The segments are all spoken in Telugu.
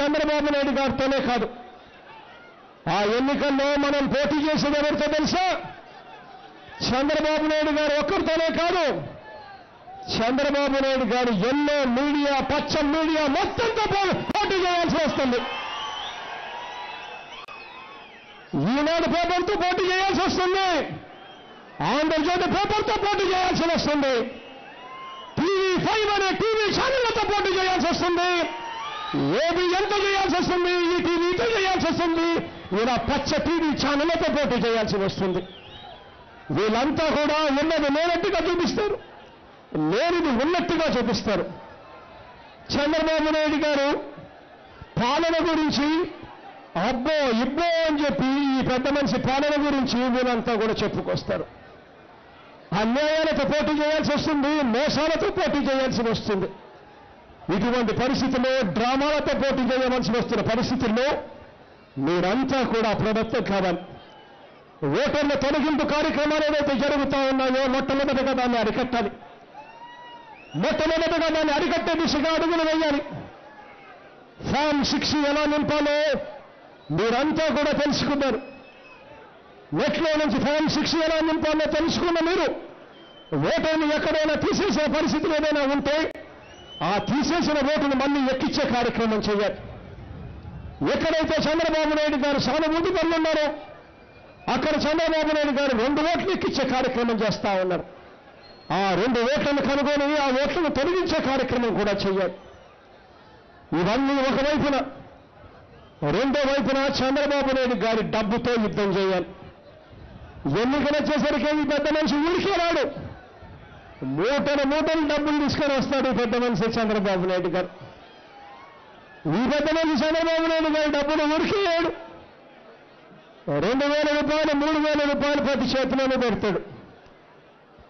చంద్రబాబు నాయుడు గారితోనే కాదు. ఆ ఎన్నికల్లో మనం పోటీ చేసేది ఎవరితో తెలుసా? చంద్రబాబు నాయుడు గారు ఒక్కరితోనే కాదు. చంద్రబాబు నాయుడు గారు ఎన్నో మీడియా పచ్చ మీడియా మొత్తంతో పోటీ చేయాల్సి వస్తుంది. ఈనాడు పేపర్తో పోటీ చేయాల్సి వస్తుంది. ఆంధ్రజ్యోతి పేపర్తో పోటీ చేయాల్సి వస్తుంది. టీవీ ఫైవ్ అనే టీవీ ఛానళ్ళతో పోటీ చేయాల్సి వస్తుంది. ఏది ఎంత చేయాల్సి వస్తుంది? ఈ టీవీతో చేయాల్సి వస్తుంది? ఇలా పచ్చ టీవీ ఛానళ్ళతో పోటీ చేయాల్సి వస్తుంది. వీళ్ళంతా కూడా ఉన్నది లేనట్టుగా చూపిస్తారు. లేనిది ఉన్నట్టుగా చూపిస్తారు. చంద్రబాబు నాయుడు గారు పాలన గురించి అబ్బో ఇబ్బో అని చెప్పి ఈ పెద్ద మనిషి పాలన గురించి వీళ్ళంతా కూడా చెప్పుకొస్తారు. అన్యాయాలతో పోటీ చేయాల్సి వస్తుంది మోసాలతో పోటీ చేయాల్సి వస్తుంది. ఇటువంటి పరిస్థితుల్లో డ్రామాలతో పోటీ చేయవలసి వస్తున్న పరిస్థితుల్లో మీరంతా కూడా అప్రమత్తం కావాలి. ఓటర్ల తొలగింపు కార్యక్రమాలు ఏవైతే జరుగుతూ ఉన్నాయో మొట్టమొదటిగా దాన్ని అరికట్టాలి. మొట్టమొదటిగా దాన్ని అరికట్టే దిశగా అడుగులు వేయాలి. ఫామ్ సిక్స్ ఎలా నింపాలో మీరంతా కూడా తెలుసుకున్నారు. నెట్లో నుంచి ఫామ్ సిక్స్ ఎలా నింపాలో తెలుసుకున్న మీరు ఓటర్ని ఎక్కడైనా తీసేసే పరిస్థితులు ఏదైనా ఉంటే ఆ తీసేసిన ఓటును మళ్ళీ ఎక్కించే కార్యక్రమం చేయాలి. ఎక్కడైతే చంద్రబాబు నాయుడు గారు సానుభూతి పనులు ఉన్నారో అక్కడ చంద్రబాబు నాయుడు గారు రెండు ఓట్లు ఎక్కించే కార్యక్రమం చేస్తా ఉన్నారు. ఆ రెండు ఓట్లను కనుగొని ఆ ఓట్లను తొలగించే కార్యక్రమం కూడా చేయాలి. ఇవన్నీ ఒకవైపున రెండో వైపున చంద్రబాబు నాయుడు గారి డబ్బుతో యుద్ధం చేయాలి. ఎన్నికలు వచ్చేసరికి ఈ పెద్ద మనిషి ఊరికే రాడు. మూటలు మూటలు డబ్బులు తీసుకొని వస్తాడు పెద్ద మనిషి చంద్రబాబు నాయుడు గారు. ఈ పెద్ద మనిషి చంద్రబాబు నాయుడు గారు డబ్బులు ఊరికేయాడు రెండు వేల రూపాయలు మూడు వేల రూపాయలు ప్రతి చేతిలోనే పెడతాడు.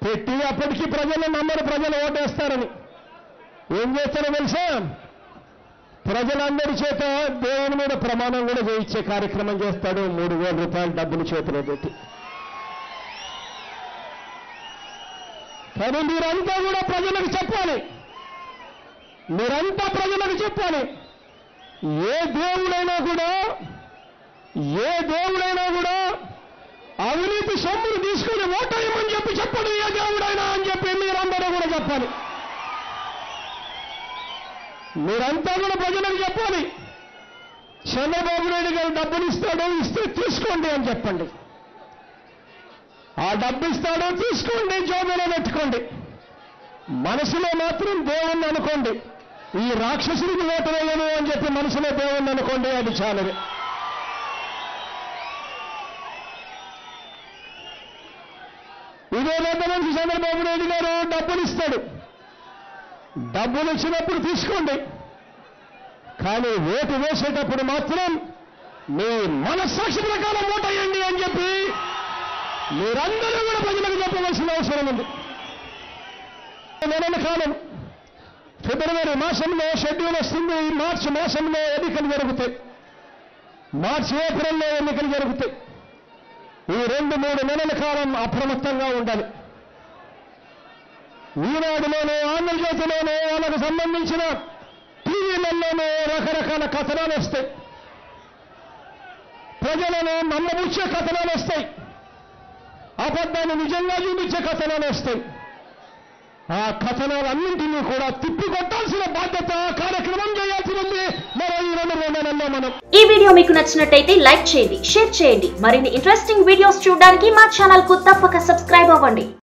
పెట్టి అప్పటికి ప్రజలు నమ్మరు ప్రజలు ఓటేస్తారని. ఏం చేస్తారో తెలుసా? ప్రజలందరి చేత దేవుని మీద ప్రమాణం కూడా చేయించే కార్యక్రమం చేస్తాడు. మూడు వేల రూపాయలు డబ్బులు చేతిలో పెట్టి. కానీ మీరంతా కూడా ప్రజలకు చెప్పాలి. మీరంతా ప్రజలకు చెప్పాలి. ఏ దేవుడైనా కూడా ఏ దేవుడైనా కూడా అవినీతి సొమ్మును తీసుకుని ఓటేయమని చెప్పి చెప్పడు ఏ దేవుడైనా అని చెప్పి మీరందరూ కూడా చెప్పాలి. మీరంతా కూడా ప్రజలకు చెప్పాలి. చంద్రబాబు నాయుడు గారు డబ్బులు ఇస్తాడు ఇస్తే తీసుకోండి అని చెప్పండి. ఆ డబ్బు ఇస్తాడో తీసుకోండి జోబులో పెట్టుకోండి. మనసులో మాత్రం దేవుణ్ణి అనుకోండి. ఈ రాక్షసుడికి ఓటు అని చెప్పి మనసులో దేవుణ్ణి అనుకోండి అది చాలదు. ఇదే పెద్ద మనిషి చంద్రబాబు నాయుడు గారు డబ్బులు ఇస్తాడు. డబ్బులు ఇచ్చినప్పుడు తీసుకోండి. కానీ ఓటు వేసేటప్పుడు మాత్రం మీ మనస్సాక్షి ప్రకారం ఓటు అని చెప్పి మీరందరూ కూడా ప్రజలకు చెప్పవలసిన అవసరం ఉంది. నెలల కాలం ఫిబ్రవరి మాసంలో షెడ్యూల్ వస్తుంది. మార్చి మాసంలో ఎన్నికలు జరుగుతాయి. మార్చి ఏప్రిల్లో ఎన్నికలు జరుగుతాయి. ఈ రెండు మూడు నెలల కాలం అప్రమత్తంగా ఉండాలి. ఈనాడులోనూ ఆంధ్రజ్యోతిలోనూ వాళ్ళకు సంబంధించిన టీవీలలోనూ రకరకాల కథనాలు వస్తాయి. ప్రజలను నమ్మబుచ్చే కథనాలు వస్తాయి. అబద్ధాన్ని నిజంగా చూపించే కథనాలు వస్తాయి. ఆ కథనాలన్నింటినీ కూడా తిప్పికొట్టాల్సిన బాధ్యత కార్యక్రమం చేయాల్సి ఉంది. మరో ఈ రెండు మూడు మనం. ఈ వీడియో మీకు నచ్చినట్టయితే లైక్ చేయండి షేర్ చేయండి. మరిన్ని ఇంట్రెస్టింగ్ వీడియోస్ చూడడానికి మా ఛానల్కు తప్పక సబ్స్క్రైబ్ అవ్వండి.